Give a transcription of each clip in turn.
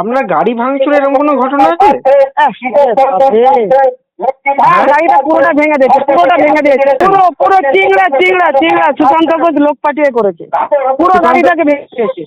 আপনার গাড়ি ভাঙচুর এরকম কোনো ঘটনা আছে? হ্যাঁ গাড়িটা পুরোটা ভেঙে দিয়েছে পুরোটা ভেঙে দিয়েছে। পুরো পুরো চিংড়া চিংড়া চিংড়া সুশান্ত ঘোষ লোক পাঠিয়ে করেছে। পুরো গাড়িটাকে ভেঙে দিয়েছে।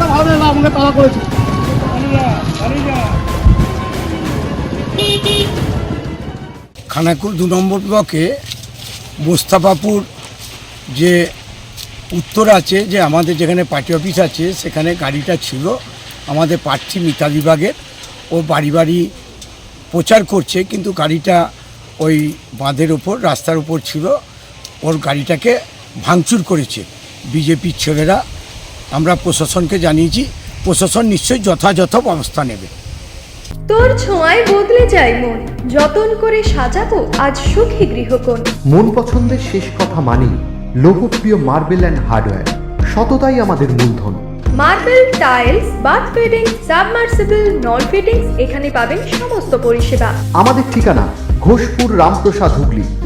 না আমাকে তাড়া করেছে। খানাকুল দু নম্বর ব্লকে মোস্তাফাপুর যে উত্তর আছে, যে আমাদের যেখানে পার্টি অফিস আছে, সেখানে গাড়িটা ছিল। আমাদের প্রার্থী মিতা বিভাগের। ও বাড়ি বাড়ি প্রচার করছে, কিন্তু গাড়িটা ওই বাঁধের ওপর রাস্তার উপর ছিল। ওর গাড়িটাকে ভাঙচুর করেছে। বিজেপির ছেলেরা আমরা প্রশাসনকে জানিয়েছি প্রশাসন নিশ্চয়ই যথাযথ ব্যবস্থা নেবে। তোর ছোঁয়ায় বদলে যায় মন। যতন করে সাজাবো আজ সুখী গৃহকোণ। মন পছন্দের শেষ কথা মানি লোকপ্রিয় মার্বেল অ্যান্ড হার্ডওয়্যার। সততাই আমাদের মূলধন। Marble tiles bath fitting submersible নল ফিটিংস এখানে পাবেন সমস্ত পরিষেবা। আমাদের ঠিকানা ঘোষপুর রামপ্রসাদ হুগলি।